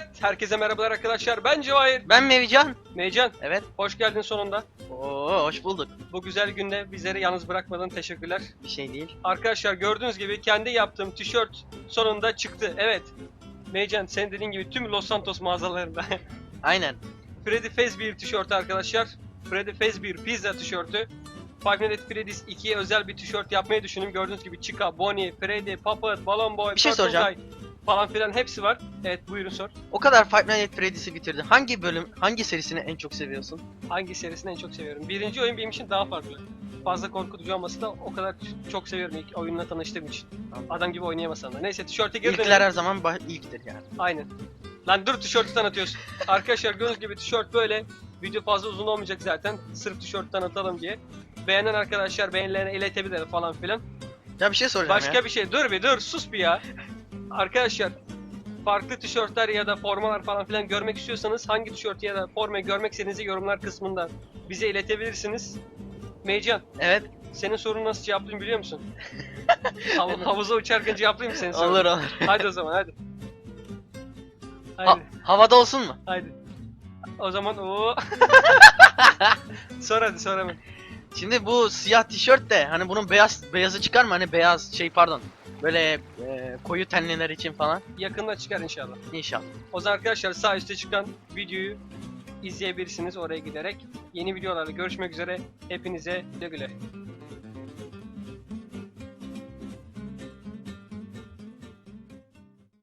Evet, herkese merhabalar arkadaşlar. Ben Cevahir. Ben Mevcan. Meycan, Evet. hoş geldin sonunda. Oo hoş bulduk. Bu güzel günde bizleri yalnız bırakmadın. Teşekkürler. Bir şey değil. Arkadaşlar gördüğünüz gibi kendi yaptığım tişört sonunda çıktı. Evet. Meycan, senin dediğin gibi tüm Los Santos mağazalarında. Aynen. Freddy Fazbear tişörtü arkadaşlar. Freddy Fazbear pizza tişörtü. Five Nights at Freddy's 2'ye özel bir tişört yapmayı düşündüm. Gördüğünüz gibi Chica, Bonnie, Freddy, Puppet, Balloon Boy, Bir şey Turtle soracağım. Guy falan filan hepsi var. Evet buyurun sor. O kadar Five Nights at Freddy's'i bitirdin. Hangi bölüm, hangi serisini en çok seviyorsun? Hangi serisini en çok seviyorum? Birinci oyun benim için daha farklı. Fazla korkutucu olması da o kadar çok seviyorum ilk oyunla tanıştığım için. Adam gibi oynayamasam da. Neyse tişörte geri İlkler dönelim. her zaman bah- ilktir yani. Aynen. Lan dur tişörtü tanıtıyorsun. Arkadaşlar gördüğünüz gibi tişört böyle. Video fazla uzun olmayacak zaten. Sırf tişört tanıtalım diye. Beğenen arkadaşlar beğenilerini iletebilir falan filan. Ya bir şey soracağım Başka ya. bir şey. Dur bir dur sus bir ya. Arkadaşlar farklı tişörtler ya da formalar falan filan görmek istiyorsanız hangi tişörtü ya da formayı görmek istediğinizi yorumlar kısmında bize iletebilirsiniz. Meycan Evet. senin sorunu nasıl cevaplayayım biliyor musun? Hav- havuza uçarken cevaplayayım mı senin sorunu? Olur olur. Hadi o zaman hadi. Ha- Haydi, havada olsun mu? haydi. O zaman o. sor hadi sor hemen. Şimdi bu siyah tişört de hani bunun beyaz beyazı çıkar mı? Hani beyaz şey pardon. Böyle e, koyu tenliler için falan. Yakında çıkar inşallah. İnşallah. O zaman arkadaşlar sağ üstte çıkan videoyu izleyebilirsiniz oraya giderek. Yeni videolarla görüşmek üzere. Hepinize güle güle.